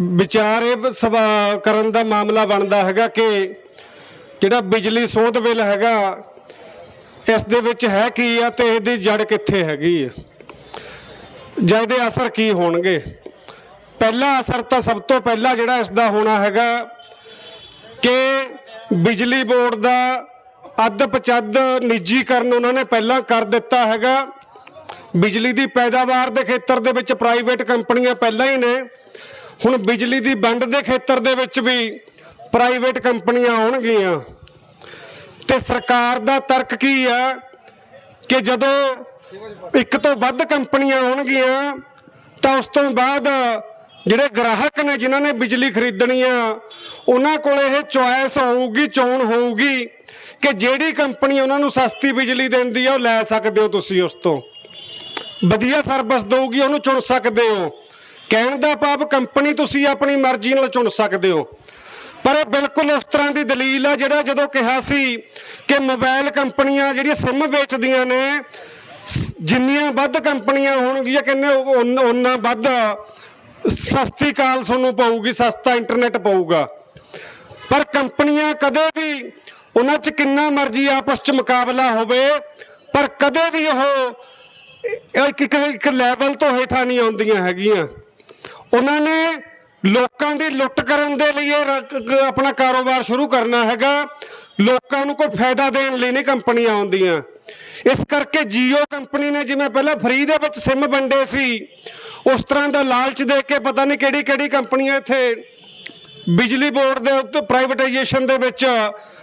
ਵਿਚਾਰ ਇਹ ਸਵਾ ਕਰਨ ਦਾ ਮਾਮਲਾ ਬਣਦਾ ਹੈਗਾ ਕਿ ਜਿਹੜਾ ਬਿਜਲੀ ਸੋਧ ਬਿੱਲ ਹੈਗਾ, ਇਸ ਦੇ ਵਿੱਚ ਹੈ ਕੀ ਆ ਤੇ ਇਹਦੀ ਜੜ ਕਿੱਥੇ ਹੈਗੀ ਆ? ਜਾਂ ਇਹਦੇ ਅਸਰ ਕੀ ਹੋਣਗੇ? ਪਹਿਲਾ ਅਸਰ ਤਾਂ ਸਭ ਤੋਂ ਪਹਿਲਾਂ ਜਿਹੜਾ ਇਸ ਦਾ ਹੋਣਾ ਹੈਗਾ ਕਿ ਬਿਜਲੀ ਬੋਰਡ ਦਾ ਅੱਧ ਪਚੱਧ ਨਿੱਜੀਕਰਨ ਉਹਨਾਂ ਨੇ ਪਹਿਲਾਂ ਕਰ ਦਿੱਤਾ ਹੈਗਾ। ਬਿਜਲੀ ਦੀ ਪੈਦਾਵਾਰ ਦੇ ਖੇਤਰ ਦੇ ਵਿੱਚ ਪ੍ਰਾਈਵੇਟ ਕੰਪਨੀਆਂ ਪਹਿਲਾਂ ਹੀ ਨੇ। ਹੁਣ ਬਿਜਲੀ ਦੀ ਵੰਡ ਦੇ ਖੇਤਰ ਦੇ ਵਿੱਚ ਵੀ ਪ੍ਰਾਈਵੇਟ ਕੰਪਨੀਆਂ ਆਉਣਗੀਆਂ। ਤੇ ਸਰਕਾਰ ਦਾ ਤਰਕ ਕੀ ਆ? ਕਿ ਜਦੋਂ ਇੱਕ ਤੋਂ ਵੱਧ ਕੰਪਨੀਆਂ ਆਉਣਗੀਆਂ, ਤਾਂ ਉਸ ਤੋਂ ਬਾਅਦ ਜਿਹੜੇ ਗ੍ਰਾਹਕ ਨੇ ਜਿਨ੍ਹਾਂ ਨੇ ਬਿਜਲੀ ਖਰੀਦਣੀ ਆ, ਉਹਨਾਂ ਕੋਲ ਇਹ ਚੁਆਇਸ ਹੋਊਗੀ, ਚੋਣ ਹੋਊਗੀ ਕਿ ਜਿਹੜੀ ਕੰਪਨੀ ਉਹਨਾਂ ਨੂੰ ਸਸਤੀ ਬਿਜਲੀ ਦਿੰਦੀ ਆ, ਉਹ ਲੈ ਸਕਦੇ ਹੋ ਤੁਸੀਂ ਉਸ ਤੋਂ। ਵਧੀਆ ਸਰਵਿਸ ਦਊਗੀ, ਉਹਨੂੰ ਚੁਣ ਸਕਦੇ ਹੋ। ਕਹਿਣ ਦਾ ਭਾਵ ਕੰਪਨੀ ਤੁਸੀਂ ਆਪਣੀ ਮਰਜ਼ੀ ਨਾਲ ਚੁਣ ਸਕਦੇ ਹੋ। ਪਰ ਇਹ ਬਿਲਕੁਲ ਉਸ ਤਰ੍ਹਾਂ ਦੀ ਦਲੀਲ ਆ ਜਿਹੜਾ ਜਦੋਂ ਕਿਹਾ ਸੀ ਕਿ ਮੋਬਾਈਲ ਕੰਪਨੀਆਂ ਜਿਹੜੀਆਂ ਸਿਮ ਵੇਚਦੀਆਂ ਨੇ ਸ- ਜਿੰਨੀਆਂ ਵੱਧ ਕੰਪਨੀਆਂ ਹੋਣਗੀਆਂ ਕਹਿੰਦੇ ਉਹਨਾਂ ਵੱਧ ਸਸਤੀ ਕਾਲ ਤੁਹਾਨੂੰ ਪਊਗੀ, ਸਸਤਾ ਇੰਟਰਨੈਟ ਪਊਗਾ। ਪਰ ਕੰਪਨੀਆਂ ਕਦੇ ਵੀ ਉਹਨਾਂ 'ਚ ਕਿੰਨਾ ਮਰਜ਼ੀ ਆਪਸ 'ਚ ਮੁਕਾਬਲਾ ਹੋਵੇ, ਪਰ ਕਦੇ ਵੀ ਉਹ ਇੱਕ ਇੱਕ ਲੈਵਲ ਤੋਂ ਹੇਠਾਂ ਨਹੀਂ ਆਉਂਦੀਆਂ ਹੈਗੀਆਂ। ਉਹਨਾਂ ਨੇ ਲੋਕਾਂ ਦੀ ਲੁੱਟ ਕਰਨ ਦੇ ਲਈ ਇਹ ਰ- ਆਪਣਾ ਕਾਰੋਬਾਰ ਸ਼ੁਰੂ ਕਰਨਾ ਹੈਗਾ। ਲੋਕਾਂ ਨੂੰ ਕੋਈ ਫਾਇਦਾ ਦੇਣ ਲਈ ਨਹੀਂ ਕੰਪਨੀਆਂ ਆਉਂਦੀਆਂ। ਇਸ ਕਰਕੇ ਜੀਓ ਕੰਪਨੀ ਨੇ ਜਿਵੇਂ ਪਹਿਲਾਂ ਫ੍ਰੀ ਦੇ ਵਿੱਚ ਸਿਮ ਵੰਡੇ ਸੀ, ਉਸ ਤਰ੍ਹਾਂ ਦਾ ਲਾਲਚ ਦੇ ਕੇ ਪਤਾ ਨਹੀਂ ਕਿਹੜੀ ਕਿਹੜੀ ਕੰਪਨੀਆਂ ਇੱਥੇ ਬਿਜਲੀ ਬੋਰਡ ਦੇ ਉੱਤੇ ਪ੍ਰਾਈਵੇਟਾਈਜੇਸ਼ਨ ਦੇ ਵਿੱਚ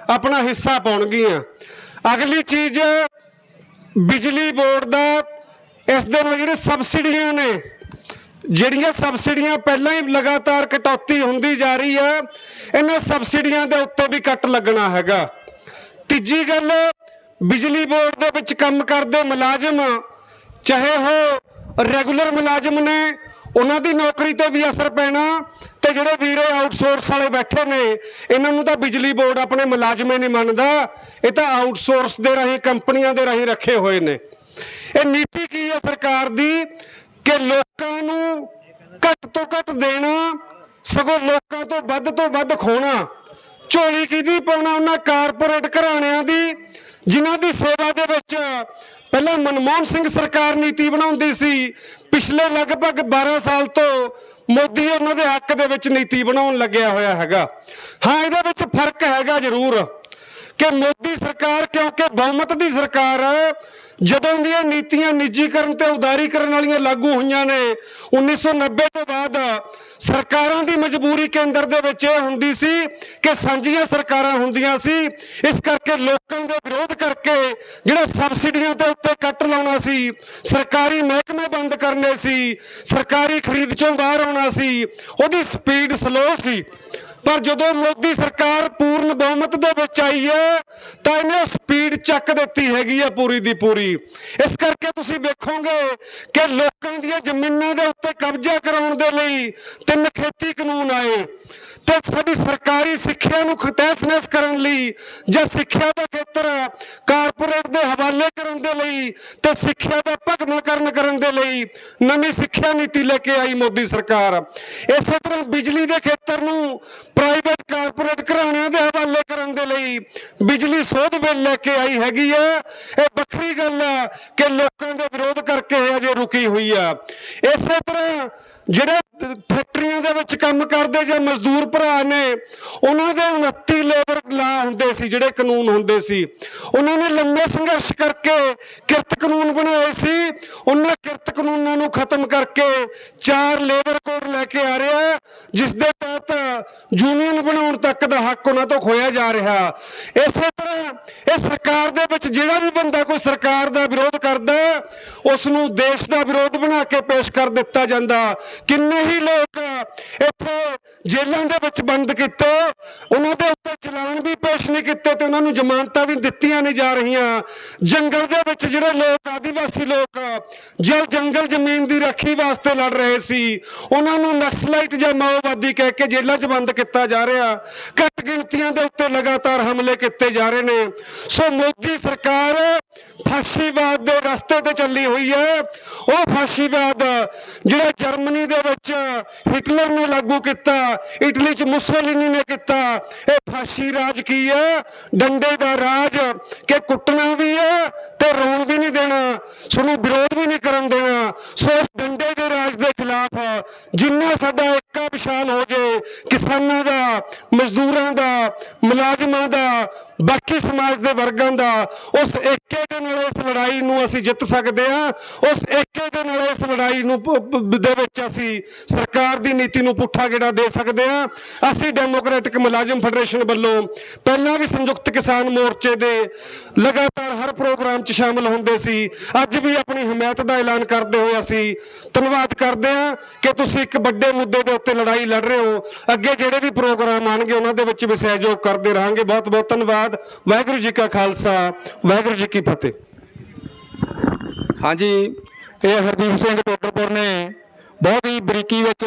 ਆਪਣਾ ਹਿੱਸਾ ਪਾਉਣਗੀਆਂ। ਅਗਲੀ ਚੀਜ਼, ਬਿਜਲੀ ਬੋਰਡ ਦਾ ਇਸ ਦੇ ਨਾਲ ਜਿਹੜੇ ਸਬਸਿਡੀਆਂ ਨੇ ਜਿਹੜੀਆਂ ਸਬਸਿਡੀਆਂ ਪਹਿਲਾਂ ਹੀ ਲਗਾਤਾਰ ਕਟੌਤੀ ਹੁੰਦੀ ਜਾ ਰਹੀ ਹੈ, ਇਹਨਾਂ ਸਬਸਿਡੀਆਂ ਦੇ ਉੱਤੇ ਵੀ ਕੱਟ ਲੱਗਣਾ ਹੈਗਾ। ਤੀਜੀ ਗੱਲ, ਬਿਜਲੀ ਬੋਰਡ ਦੇ ਵਿੱਚ ਕੰਮ ਕਰਦੇ ਮੁਲਾਜ਼ਮ, ਚਾਹੇ ਉਹ ਰੈਗੂਲਰ ਮੁਲਾਜ਼ਮ ਨੇ, ਉਹਨਾਂ ਦੀ ਨੌਕਰੀ ਤੇ ਵੀ ਅਸਰ ਪੈਣਾ ਤੇ ਜਿਹੜੇ ਵੀਰੇ ਆਊਟਸੋਰਸ ਵਾਲੇ ਬੈਠੇ ਨੇ, ਇਹਨਾਂ ਨੂੰ ਤਾਂ ਬਿਜਲੀ ਬੋਰਡ ਆਪਣੇ ਮੁਲਾਜ਼ਮੇ ਨਹੀਂ ਮੰਨਦਾ, ਇਹ ਤਾਂ ਆਊਟਸੋਰਸ ਦੇ ਰਾਹੀਂ, ਕੰਪਨੀਆਂ ਦੇ ਰਾਹੀਂ ਰੱਖੇ ਹੋਏ ਨੇ। ਇਹ ਨੀਤੀ ਕੀ ਹੈ ਸਰਕਾਰ ਦੀ? ਕਿ ਲੋਕਾਂ ਨੂੰ ਘੱਟ ਤੋਂ ਘੱਟ ਦੇਣਾ, ਸਗੋਂ ਲੋਕਾਂ ਤੋਂ ਵੱਧ ਤੋਂ ਵੱਧ ਖੋਣਾ। ਝੋਲੀ ਕਿਹਦੀ ਪਾਉਣਾ? ਉਹਨਾਂ ਕਾਰਪੋਰੇਟ ਘਰਾਣਿਆਂ ਦੀ, ਜਿਨ੍ਹਾਂ ਦੀ ਸੇਵਾ ਦੇ ਵਿੱਚ ਪਹਿਲਾਂ ਮਨਮੋਹਨ ਸਿੰਘ ਸਰਕਾਰ ਨੀਤੀ ਬਣਾਉਂਦੀ ਸੀ, ਪਿਛਲੇ ਲਗਭਗ 12 ਸਾਲ ਤੋਂ ਮੋਦੀ ਉਹਨਾਂ ਦੇ ਹੱਕ ਦੇ ਵਿੱਚ ਨੀਤੀ ਬਣਾਉਣ ਲੱਗਿਆ ਹੋਇਆ ਹੈਗਾ। ਹਾਂ, ਇਹਦੇ ਵਿੱਚ ਫ਼ਰਕ ਹੈਗਾ ਜ਼ਰੂਰ ਕਿ ਮੋਦੀ ਸਰਕਾਰ ਕਿਉਂਕਿ ਬਹੁਮਤ ਦੀ ਸਰਕਾਰ ਹੈ ਜਦੋਂ ਦੀਆਂ ਨੀਤੀਆਂ ਨਿੱਜੀਕਰਨ ਤੇ ਉਦਾਰੀਕਰਨ ਵਾਲੀਆਂ ਲਾਗੂ ਹੋਈਆਂ ਨੇ 1990 ਤੋਂ ਬਾਅਦ ਸਰਕਾਰਾਂ ਦੀ ਮਜਬੂਰੀ ਕੇਂਦਰ ਦੇ ਵਿੱਚ ਇਹ ਹੁੰਦੀ ਸੀ ਕਿ ਸਾਂਝੀਆਂ ਸਰਕਾਰਾਂ ਹੁੰਦੀਆਂ ਸੀ। ਇਸ ਕਰਕੇ ਲੋਕਾਂ ਦੇ ਵਿਰੋਧ ਕਰਕੇ ਜਿਹੜਾ ਸਬਸਿਡੀਆਂ ਦੇ ਉੱਤੇ ਕੱਟ ਲਾਉਣਾ ਸੀ, ਸਰਕਾਰੀ ਮਹਿਕਮੇ ਬੰਦ ਕਰਨੇ ਸੀ, ਸਰਕਾਰੀ ਖਰੀਦ ਚੋਂ ਬਾਹਰ ਆਉਣਾ ਸੀ, ਉਹਦੀ ਸਪੀਡ ਸਲੋ ਸੀ। ਪਰ ਜਦੋਂ ਮੋਦੀ ਸਰਕਾਰ ਪੂਰਨ ਬਹੁਮਤ ਦੇ ਵਿੱਚ ਆਈ ਹੈ, ਤਾਂ ਇਹਨੇ ਸਪੀਡ ਚੱਕ ਦਿੱਤੀ ਹੈਗੀ ਹੈ ਪੂਰੀ ਦੀ ਪੂਰੀ। ਇਸ ਕਰਕੇ ਤੁਸੀਂ ਵੇਖੋਗੇ ਕਿ ਲੋਕਾਂ ਦੀਆਂ ਜ਼ਮੀਨਾਂ ਦੇ ਉੱਤੇ ਕਬਜ਼ਾ ਕਰਾਉਣ ਦੇ ਲਈ ਤਿੰਨ ਖੇਤੀ ਕਾਨੂੰਨ ਆਏ। ਤੇ ਸਾਡੀ ਸਰਕਾਰੀ ਸਿੱਖਿਆ ਨੂੰ ਖਤੈਸ-ਨੈਸ ਕਰਨ ਲਈ ਜਾਂ ਸਿੱਖਿਆ ਦਾ ਖੇਤਰ ਕਾਰਪੋਰੇਟ ਦੇ ਹਵਾਲੇ ਕਰਨ ਦੇ ਲਈ ਤੇ ਸਿੱਖਿਆ ਦਾ ਭਗਵੀਕਰਨ ਕਰਨ ਦੇ ਲਈ ਨਵੀਂ ਸਿੱਖਿਆ ਨੀਤੀ ਲੈ ਕੇ ਆਈ ਮੋਦੀ ਸਰਕਾਰ। ਇਸੇ ਤਰ੍ਹਾਂ ਬਿਜਲੀ ਦੇ ਖੇਤਰ ਨੂੰ ਪ੍ਰਾਈਵੇਟ ਕਾਰਪੋਰੇਟ ਘਰਾਣਿਆਂ ਦੇ ਹਵਾਲੇ ਕਰਨ ਦੇ ਲਈ ਬਿਜਲੀ ਸੋਧ ਬਿੱਲ ਲੈ ਕੇ ਆਈ ਹੈਗੀ ਆ। ਇਹ ਵੱਖਰੀ ਗੱਲ ਆ ਕਿ ਲੋਕਾਂ ਦੇ ਵਿਰੋਧ ਕਰਕੇ ਅਜੇ ਰੁਕੀ ਹੋਈ ਆ। ਇਸੇ ਤਰ੍ਹਾਂ ਜਿਹੜੇ ਫੈਕਟਰੀਆਂ ਦੇ ਵਿੱਚ ਕੰਮ ਕਰਦੇ ਜਾਂ ਮਜ਼ਦੂਰ ਭਰਾ ਨੇ, ਉਹਨਾਂ ਦੇ 29 ਲੇਬਰ ਲਾ ਹੁੰਦੇ ਸੀ, ਜਿਹੜੇ ਕਾਨੂੰਨ ਹੁੰਦੇ ਸੀ। ਉਹਨਾਂ ਨੇ ਲੰਮੇ ਸੰਘਰਸ਼ ਕਰਕੇ ਕਿਰਤ ਕਾਨੂੰਨ ਬਣਾਏ ਸੀ। ਉਹਨਾਂ ਕਿਰਤ ਕਾਨੂੰਨਾਂ ਨੂੰ ਖਤਮ ਕਰਕੇ ਚਾਰ ਲੇਬਰ ਕੋਡ ਲੈ ਕੇ ਆ ਰਿਹਾ, ਜਿਸ ਦੇ ਤਹਿਤ ਯੂਨੀਅਨ ਬਣਾਉਣ ਤੱਕ ਦਾ ਹੱਕ ਉਹਨਾਂ ਤੋਂ ਖੋਇਆ ਜਾ ਰਿਹਾ। ਇਸੇ ਤਰ੍ਹਾਂ ਇਹ ਸਰਕਾਰ ਦੇ ਵਿੱਚ ਜਿਹੜਾ ਵੀ ਬੰਦਾ ਕੋਈ ਸਰਕਾਰ ਦਾ ਵਿਰੋਧ ਕਰਦਾ ਉਸ ਨੂੰ ਦੇਸ਼ ਦਾ ਵਿਰੋਧ ਬਣਾ ਕੇ ਪੇਸ਼ ਕਰ ਦਿੱਤਾ ਜਾਂਦਾ। ਕਿੰਨੇ ਹੀ ਲੋਕ ਇੱਥੇ ਜੇਲ੍ਹਾਂ ਦੇ ਵਿੱਚ ਬੰਦ ਕੀਤੇ, ਉਹਨਾਂ ਦੇ ਉੱਤੇ ਚਲਾਨ ਵੀ ਪੇਸ਼ ਨਹੀਂ ਕੀਤੇ ਤੇ ਉਹਨਾਂ ਨੂੰ ਜ਼ਮਾਨਤਾਂ ਵੀ ਦਿੱਤੀਆਂ ਨਹੀਂ ਜਾ ਰਹੀਆਂ। ਜੰਗਲ ਦੇ ਵਿੱਚ ਜਿਹੜੇ ਲੋਕ, ਆਦੀਵਾਸੀ ਲੋਕ ਜਲ ਜੰਗਲ ਜ਼ਮੀਨ ਦੀ ਰਾਖੀ ਵਾਸਤੇ ਲੜ ਰਹੇ ਸੀ, ਉਹਨਾਂ ਨੂੰ ਨਕਸਲਾਈਟ ਜਾਂ ਮਾਓਵਾਦੀ ਕਹਿ ਕੇ ਜੇਲ੍ਹਾਂ 'ਚ ਬੰਦ ਕੀਤਾ ਜਾ ਰਿਹਾ। ਘੱਟ ਗਿਣਤੀਆਂ ਦੇ ਉੱਤੇ ਲਗਾਤਾਰ ਹਮਲੇ ਕੀਤੇ ਜਾ ਰਹੇ ਨੇ। ਸੋ ਮੋਦੀ ਸਰਕਾਰ ਫਾਸ਼ੀਵਾਦ ਦੇ ਰਸਤੇ ਤੇ ਚੱਲੀ ਹੋਈ ਹੈ। ਉਹ ਫਾਸ਼ੀਵਾਦ ਜਿਹੜਾ ਜਰਮਨੀ ਦੇ ਵਿੱਚ ਹਿਟਲਰ ਨੇ ਲਾਗੂ ਕੀਤਾ, ਇਟਲੀ 'ਚ ਮੁਸੋਲਿਨੀ ਨੇ ਕੀਤਾ, ਇਹ ਫਾਸ਼ੀ ਰਾਜ ਕੀ ਹੈ? ਡੰਡੇ ਦਾ ਰਾਜ ਕਿ ਕੁੱਟਣਾ ਵੀ ਹੈ ਤੇ ਰੋਣ ਵੀ ਨਹੀਂ ਦੇਣਾ, ਸਾਨੂੰ ਵਿਰੋਧ ਵੀ ਨਹੀਂ ਕਰਨ ਦੇਣਾ। ਸੋ ਇਸ ਡੰਡੇ ਦੇ ਰਾਜ ਦੇ ਖਿਲਾਫ ਜਿੰਨਾ ਸਾਡਾ ਏਕਾ ਵਿਸ਼ਾਲ ਹੋ ਜੇ ਕਿਸਾਨਾਂ ਦਾ ਮਜ਼ਦੂਰਾਂ ਦਾ ਮੁਲਾਜ਼ਮਾਂ ਦਾ ਬਾਕੀ ਸਮਾਜ ਦੇ ਵਰਗਾਂ ਦਾ ਉਸ ਏਕੇ ਦੇ ਨਾਲ ਇਸ ਲੜਾਈ ਨੂੰ ਅਸੀਂ ਜਿੱਤ ਸਕਦੇ ਹਾਂ, ਉਸ ਏਕੇ ਦੇ ਨਾਲ ਇਸ ਲੜਾਈ ਨੂੰ ਦੇ ਵਿੱਚ ਅਸੀਂ ਸਰਕਾਰ ਦੀ ਨੀਤੀ ਨੂੰ ਪੁੱਠਾ ਗੇੜਾ ਦੇ ਸਕਦੇ ਹਾਂ। ਅਸੀਂ ਡੈਮੋਕ੍ਰੈਟਿਕ ਮੁਲਾਜ਼ਮ ਫੈਡਰੇਸ਼ਨ ਵੱਲੋਂ ਪਹਿਲਾਂ ਵੀ ਸੰਯੁਕਤ ਕਿਸਾਨ ਮੋਰਚੇ ਦੇ ਲਗਾਤਾਰ ਹਰ ਪ੍ਰੋਗਰਾਮ 'ਚ ਸ਼ਾਮਲ ਹੁੰਦੇ ਸੀ, ਅੱਜ ਵੀ ਆਪਣੀ ਹਮਾਇਤ ਦਾ ਐਲਾਨ ਕਰਦੇ ਹੋਏ ਅਸੀਂ ਧੰਨਵਾਦ ਕਰਦੇ ਹਾਂ ਕਿ ਤੁਸੀਂ ਇੱਕ ਵੱਡੇ ਮੁੱਦੇ ਦੇ ਉੱਤੇ ਲੜਾਈ ਲੜ ਰਹੇ ਹੋ। ਅੱਗੇ ਜਿਹੜੇ ਵੀ ਪ੍ਰੋਗਰਾਮ ਆਣਗੇ ਉਹਨਾਂ ਦੇ ਵਿੱਚ ਵੀ ਸਹਿਯੋਗ ਕਰਦੇ ਰਹਾਂਗੇ। ਬਹੁਤ ਬਹੁਤ ਧੰਨਵਾਦ। ਧੰਨਵਾਦ। ਵਾਹਿਗੁਰੂ ਜੀ ਕਾ ਖਾਲਸਾ ਵਾਹਿਗੁਰੂ ਜੀ ਕੀ ਫਤਿਹ। ਹਾਂਜੀ। ਇਹ ਹਰਦੀਪ ਸਿੰਘ ਟੋਡਰਪੁਰ ਨੇ ਬਹੁਤ ਹੀ ਬਰੀਕੀ ਵਿੱਚ